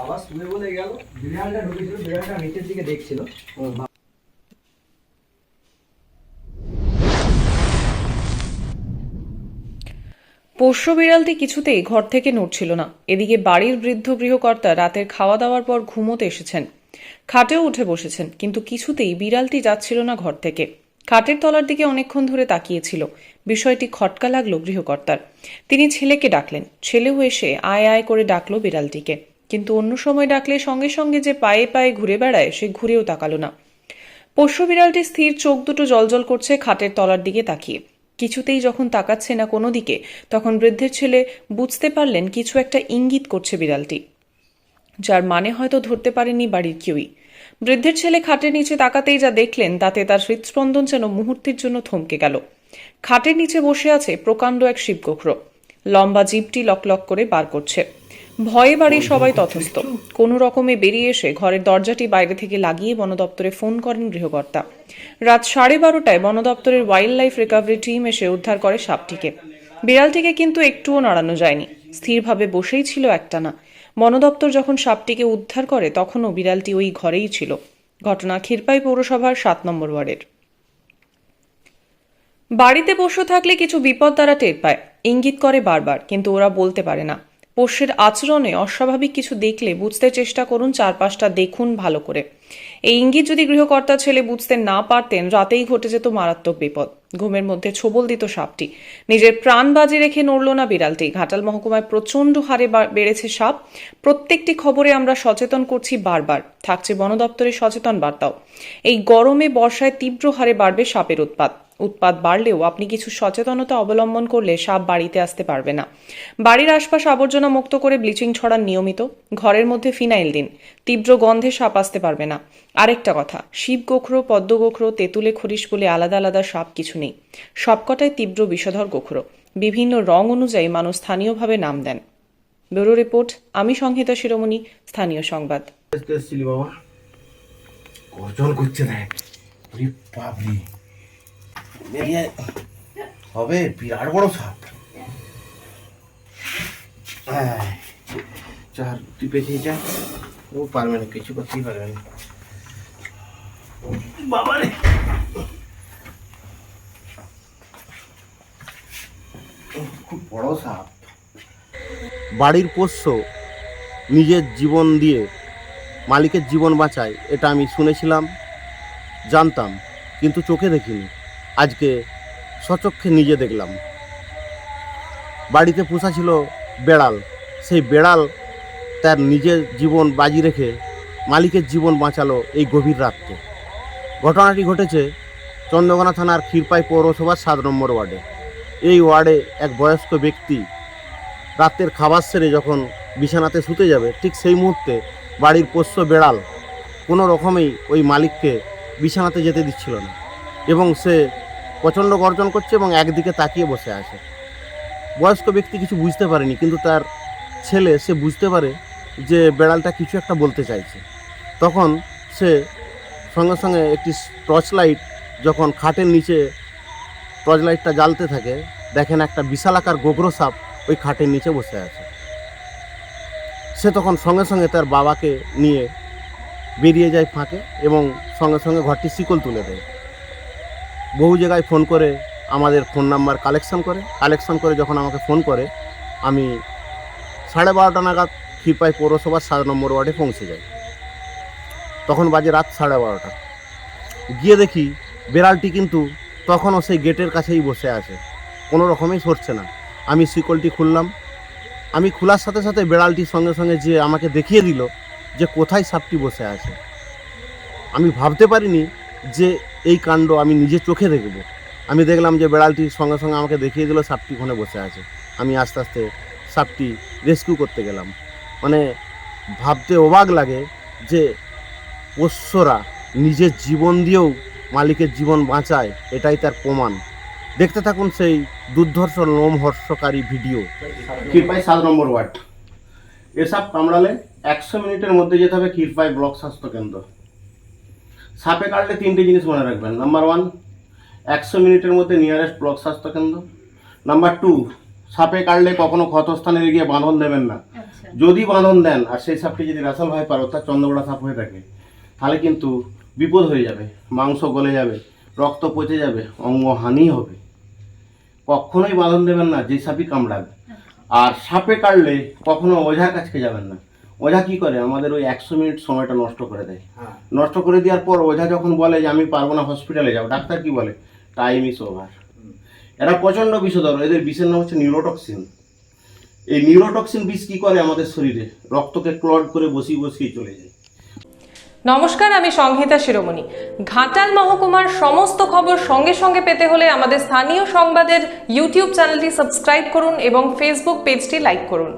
বাবা, শুনে বলে গেল। বিড়ালটা ঢুকেছিল, বিড়ালটা নিচের দিকে দেখছিল। পোষ্য বিড়ালটি কিছুতেই ঘর থেকে নড়ছিল না। এদিকে বাড়ির বৃদ্ধ গৃহকর্তা রাতের খাওয়া দাওয়ার পর ঘুমোতে এসেছেন। খাটেও উঠে বসেছেন, কিন্তু কিছুতেই বিড়ালটি যাচ্ছিল না ঘর থেকে। খাটের তলার দিকে অনেকক্ষণ ধরে তাকিয়েছিল। বিষয়টি খটকা লাগল গৃহকর্তার। তিনি ছেলেকে ডাকলেন। ছেলেও এসে আয় আয় করে ডাকলো বিড়ালটিকে। কিন্তু অন্য সময় ডাকলে সঙ্গে সঙ্গে যে পায়ে পায়ে ঘুরে বেড়ায়, সে ঘুরেও তাকালো না। পোষ্য বিড়ালটি স্থির চোখ দুটো জলজল করছে খাটের তলার দিকে তাকিয়ে। কিছুতেই যখন তাকাচ্ছে না কোনো দিকে, তখন বৃদ্ধের ছেলে বুঝতে পারলেন কিছু একটা ইঙ্গিত করছে বিড়ালটি। যার মানে হয়তো ধরতে পারেনি বাড়ির কেউই। বৃদ্ধের ছেলে খাটের নিচে তাকাতেই যা দেখলেন, তাতে তার হৃদস্পন্দন যেন মুহূর্তের জন্য থমকে গেল। খাটের নিচে বসে আছে প্রকাণ্ড এক শিবগোখরো। লম্বা জিপটি লকলক করে বার করছে। ভয়ে বাড়ির সবাই তথস্থ কোনো রকমে বেরিয়ে এসে ঘরের দরজাটি বাইরে থেকে লাগিয়ে বন দপ্তরে ফোন করেন গৃহকর্তা। রাত সাড়ে বারোটায় বন দপ্তরের ওয়াইল্ড লাইফ রিকভারি টিম এসে উদ্ধার করে সাপটিকে। বিড়ালটিকে কিন্তু একটুও নাড়ানো যায়নি। স্থিরভাবে বসেই ছিল একটানা। বন দপ্তর যখন সাপটিকে উদ্ধার করে তখনও বিড়ালটি ওই ঘরেই ছিল। ঘটনা ক্ষীরপাই পৌরসভার সাত নম্বর ওয়ার্ডের। বাড়িতে বসে থাকলে কিছু বিপদ তারা টের পায়। ইঙ্গিত করে বারবার কিন্তু ওরা বলতে পারে না। পোষ্যের আচরণে অস্বাভাবিক কিছু দেখলে বুঝতে চেষ্টা করুন চারপাশটা দেখুন ভালো করে। এই ইঙ্গিত যদি গৃহকর্তা ছেলে বুঝতে না পারতেন, রাতেই ঘটে যেত মারাত্মক বিপদ। ঘুমের মধ্যে ছোবল দিত সাপটি। নিজের প্রাণ বাজি রেখে নড়ল না বিড়ালটি। ঘাটাল মহকুমায় প্রচণ্ড হারে বেড়েছে সাপ। প্রত্যেকটি খবরে আমরা সচেতন করছি বারবার। থাকছে বন দপ্তরের সচেতন বার্তাও। এই গরমে বর্ষায় তীব্র হারে বাড়বে সাপের উৎপাত। উৎপাত বাড়লেও আপনি কিছু সচেতনতা অবলম্বন করলে সাপ বাড়িতে আসতে পারবে না। বাড়ির আশপাশ আবর্জনা মুক্ত করে ব্লিচিং ছড়ান নিয়মিত। ঘরের মধ্যে ফিনাইল দিন। তীব্র গন্ধে সাপ আসতে পারবে না। আরেকটা কথা, শিব গোখরো, পদ্ম গোখরো, তেঁতুলে খরিশ বলে আলাদা আলাদা সাপ কিছু নেই। সবকটাই তীব্র বিষধর গোখরো। বিভিন্ন রং অনুযায়ী মানুষ স্থানীয়ভাবে নাম দেন। ব্যুরো রিপোর্ট, আমি সংহিতা শিরোমণি, স্থানীয় সংবাদ। করছে বেরিয়ে হবে বিরাট বড় সাপ। চার তুই পেছিয়ে যা। ও পারবে না, কিছু করতেই পারবে না। বাবা রে! খুব বড় সাপ। বাড়ির পোষ্য নিজের জীবন দিয়ে মালিকের জীবন বাঁচায়, এটা আমি শুনেছিলাম, জানতাম, কিন্তু চোখে দেখিনি। আজকে সচক্ষে নিজে দেখলাম। বাড়িতে পোষা ছিল বেড়াল। সেই বেড়াল তার নিজের জীবন বাজি রেখে মালিকের জীবন বাঁচালো এই গভীর রাত্রে। ঘটনাটি ঘটেছে চন্দ্রকোনা থানার ক্ষীরপাই পৌরসভার সাত নম্বর ওয়ার্ডে। এই ওয়ার্ডে এক বয়স্ক ব্যক্তি রাতের খাবার সেরে যখন বিছানাতে শুতে যাবে, ঠিক সেই মুহূর্তে বাড়ির পোষ্য বেড়াল কোনো রকমেই ওই মালিককে বিছানাতে যেতে দিচ্ছিল না এবং সে প্রচণ্ড গর্জন করছে এবং একদিকে তাকিয়ে বসে আছে। বয়স্ক ব্যক্তি কিছু বুঝতে পারেনি, কিন্তু তার ছেলে সে বুঝতে পারে যে বেড়ালটা কিছু একটা বলতে চাইছে। তখন সে সঙ্গে সঙ্গে একটি টর্চ লাইট যখন খাটের নিচে টর্চ লাইটটা জ্বালতে থাকে, দেখেন একটা বিশালাকার গোগ্র সাপ ওই খাটের নিচে বসে আছে। সে তখন সঙ্গে সঙ্গে তার বাবাকে নিয়ে বেরিয়ে যায় ফাঁকে এবং সঙ্গে সঙ্গে ঘরটি শিকল তুলে দেয়। বহু জায়গায় ফোন করে আমাদের ফোন নাম্বার কালেকশন করে। কালেকশন করে যখন আমাকে ফোন করে, আমি সাড়ে বারোটা নাগাদ ক্ষীরপাই পৌরসভার সাত নম্বর ওয়ার্ডে পৌঁছে যাই। তখন বাজে রাত সাড়ে বারোটা। গিয়ে দেখি বেড়ালটি কিন্তু তখনও সেই গেটের কাছেই বসে আছে। কোনো রকমেই সরছে না। আমি শিকলটি খুললাম। আমি খোলার সাথে সাথে বেড়ালটির সঙ্গে সঙ্গে যে আমাকে দেখিয়ে দিল যে কোথায় সাপটি বসে আছে। আমি ভাবতে পারিনি যে এই কাণ্ড আমি নিজে চোখে দেখব। আমি দেখলাম যে বেড়ালটি সঙ্গে সঙ্গে আমাকে দেখিয়ে দিল সাপটি ওখানে বসে আছে। আমি আস্তে আস্তে সাপটি রেস্কিউ করতে গেলাম। মানে ভাবতে অবাক লাগে যে পোষ্যরা নিজের জীবন দিয়েও মালিকের জীবন বাঁচায়, এটাই তার প্রমাণ। দেখতে থাকুন সেই দুর্ধর্ষ, লোমহর্ষকারী ভিডিও। ক্ষীরপাই সাত নম্বর ওয়ার্ড। এসব কামড়ালে একশো মিনিটের মধ্যে যেতে হবে ক্ষীরপাই ব্লক স্বাস্থ্য কেন্দ্র। সাপে কাটলে তিনটে জিনিস মনে রাখবেন। নাম্বার ওয়ান একশো মিনিটের মধ্যে নিয়ারেস্ট ব্লক স্বাস্থ্য কেন্দ্র নাম্বার টু সাপে কাটলে কখনো ক্ষতস্থানে গিয়ে বাঁধন দেবেন না। যদি বাঁধন দেন আর সেই সাপটি যদি রাসাল হয় পারো অর্থাৎ চন্দ্রগোড়া সাপ হয়ে থাকে। তাহলে কিন্তু বিপদ হয়ে যাবে মাংস গলে যাবে রক্ত পচে যাবে অঙ্গহানি হবে। কখনোই বাঁধন দেবেন না যে সাপই কামড়াবে। আর সাপে কাটলে কখনো ওঝার কাছকে যাবেন না। ওঝা কি করে? আমাদের ওই একশো মিনিট সময়টা নষ্ট করে দেয়। হ্যাঁ। নষ্ট করে দেওয়ার পর ওঝা যখন বলে যে আমি পারব না হসপিটালে যাব ডাক্তার কি বলে? টাইম ইস ওভার এরা প্রচণ্ড বিষধর এদের বিষের নাম হচ্ছে নিউরোটক্সিন এই নিউরোটক্সিন বিষ কি করে আমাদের শরীরে? রক্তকে ক্লড করে বসিয়ে বসিয়ে চলে যায়। নমস্কার আমি সংহিতা শিরোমণি। ঘাটাল মহকুমার সমস্ত খবর সঙ্গে সঙ্গে পেতে হলে আমাদের স্থানীয় সংবাদের ইউটিউব চ্যানেলটি সাবস্ক্রাইব করুন এবং ফেসবুক পেজটি লাইক করুন।